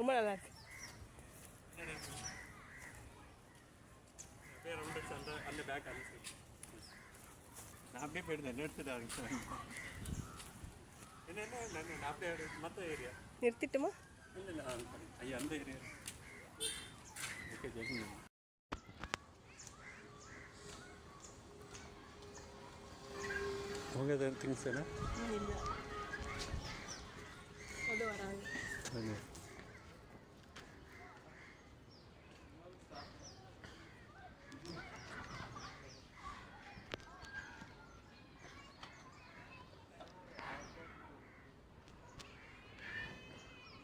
ரொம்ப நல்லா இருக்கு. நான் அப்படியே ஏரியா நிறுத்திட்டுமா ஐயா அந்த ஏரியா ஓகே ஜெயிங்க உங்க திங்ஸ் என்ன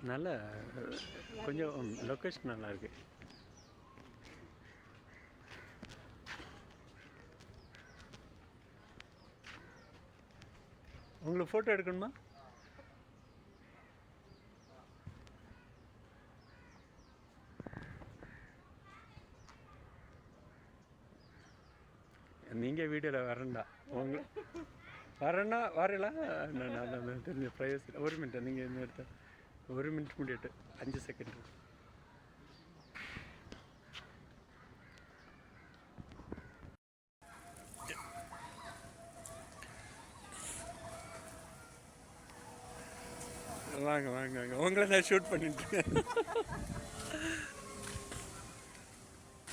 நல்ல கொஞ்சம் லொக்கேஷன் நல்லாயிருக்கு உங்களுக்கு ஃபோட்டோ எடுக்கணுமா? நீங்கள் வீடியோவில் வரண்டா உங்களை வரேன்னா வரலாம் நான் நான் தெரிஞ்ச ப்ரைவசி ஒரு மினிட் நீங்கள் என்ன எடுத்தேன் ஒரு மினிட் முடியட்டு அஞ்சு செகண்ட் வாங்க வாங்க வாங்க. உங்களை நான் ஷூட் பண்ணிட்டு.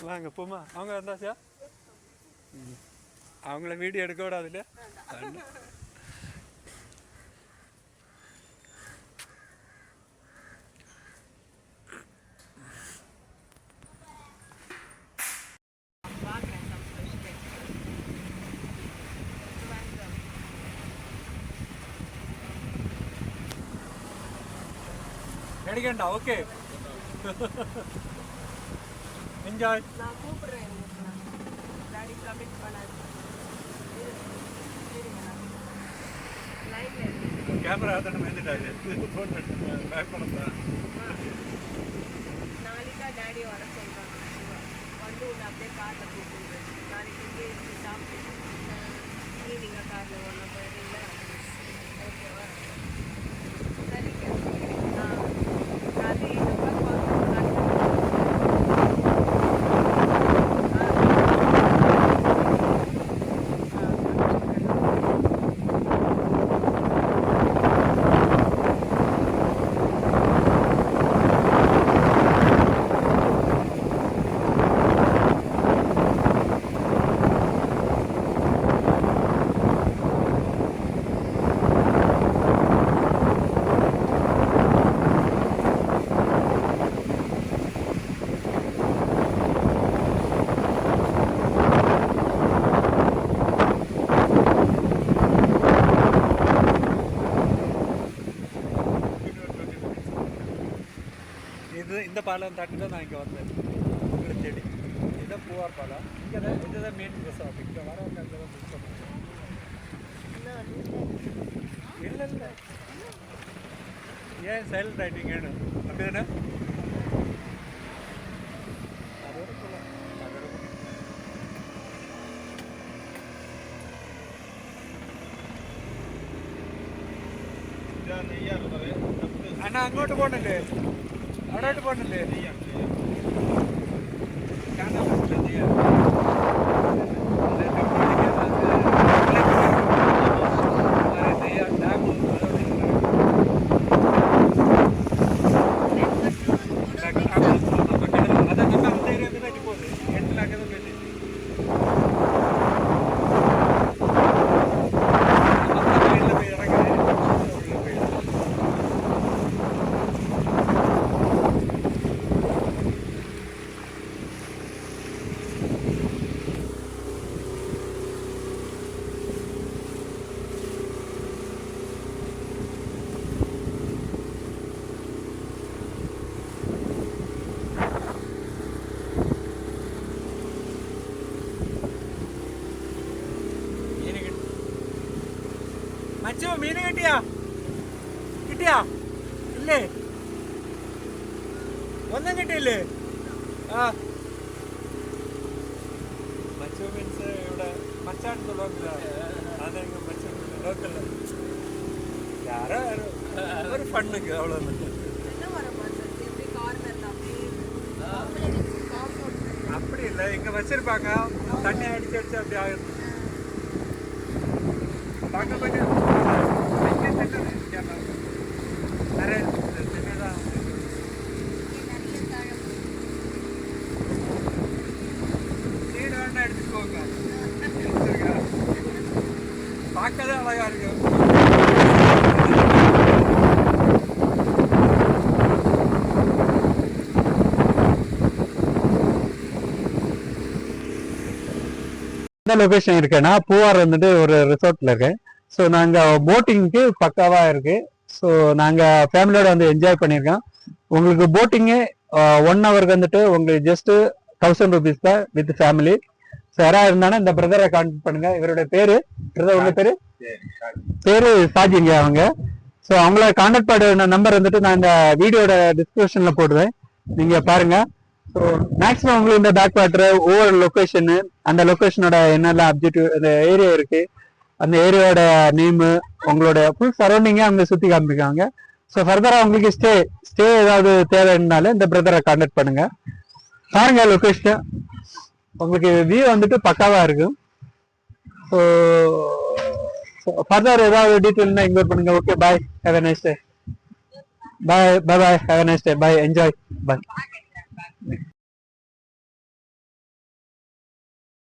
வாங்க போமா அவங்க வந்தாச்சா. அவங்கள வீடியோ எடுக்க விடாது எடுக்கண்டா ஓகே என்ஜாய் நான் கூப்பிடுறேன் டாடி சப்மிட் பண்ணாது கேமரா தான் வந்துட்டாரு ஃபோன் பேக் பண்ண நாளைக்கா டாடி வர சொல்றாங்க. வந்து உன்னை அப்படியே காரில் கூப்பிடுறது நாளைக்கு இங்கே சாப்பிட்டு ஈவினிங்காக காரில் ஒன்று போயிடுறீங்களா பாலம் தாண்டி தான் நான் இங்கே வந்தேன் உங்களை தேடி இதுதான் பூவார் பாலம் இங்கே தான் இதுதான் மெயின் ரிசார்ட் இங்கே வரவங்க அங்கே தான் புக் பண்ணுவாங்க இல்லை இல்லை ஏன் சைலண்ட் ஆகிட்டீங்கன்னு அப்படி தானே அதோட போகலாம் அதோட போகலாம். അണ്ണാ അങ്ങോട്ട് പോകണ്ടല്ലേ అడగట్టు పండుంది അച്ചു മീന് കിട്ടിയാ? കിട്ടിയാ? ഇല്ലേ? ഒന്നും കിട്ടിയില്ലേ? ആ. മച്ചു മീൻസ് ഇവിടെ മച്ചാട്ടത്ത് ലോക്കലാണ് അതെങ്ങ് മച്ചു ലോക്കലാണ് യാരോ യാരോ ഒരു ഫണ്ണൊക്കെ അവളെ அப்படி இல்லை இங்கே வச்சிருப்பாங்க தண்ணி அடிச்சு அடிச்சு அப்படி ஆகுது பக்கம் பார்க்கவே லொகேஷன் இருக்கேன்னா பூவார் வந்துட்டு ஒரு ரிசார்ட்ல இருக்கேன். ஸோ நாங்கள் போட்டிங்க்கு பக்காவாக இருக்கு. ஸோ நாங்கள் ஃபேமிலியோட வந்து என்ஜாய் பண்ணியிருக்கோம் உங்களுக்கு போட்டிங்கு ஒன் ஹவருக்கு வந்துட்டு உங்களுக்கு ஜஸ்ட்டு தௌசண்ட் ருபீஸ் தான் வித் ஃபேமிலி ஸோ யாராவது இருந்தாலும் இந்த பிரதரை கான்டாக்ட் பண்ணுங்க. இவருடைய பேரு பிரதர் உங்க பேரு? பேரு சாஜிங்க அவங்க. ஸோ அவங்கள கான்டாக்ட் பண்ண நம்பர் வந்துட்டு நான் இந்த வீடியோட டிஸ்கிரிப்ஷன்ல போடுவேன். நீங்க பாருங்க. ஸோ மேக்ஸிமம் உங்களுக்கு இந்த பேக் வாட்டர் ஒவ்வொரு லொக்கேஷனு அந்த லொக்கேஷனோட என்னெல்லாம் அப்ஜெக்டிவ் அந்த ஏரியா இருக்கு. அந்த ஏரியாவோட நேமு உங்களோட ஃபுல் சரௌண்டிங்கே அங்கே சுற்றி காமிப்பாங்க ஸோ ஃபர்தராக உங்களுக்கு ஸ்டே ஸ்டே ஏதாவது தேவைன்னாலும் இந்த பிரதரை கான்டாக்ட் பண்ணுங்க. பாருங்க லொக்கேஷன் உங்களுக்கு வியூ வந்துட்டு பக்காவாக இருக்கும் ஸோ ஃபர்தர் ஏதாவது டீட்டெயில்னா இன்வைட் பண்ணுங்க. Okay bye have nice day bye bye bye have a nice day bye enjoy bye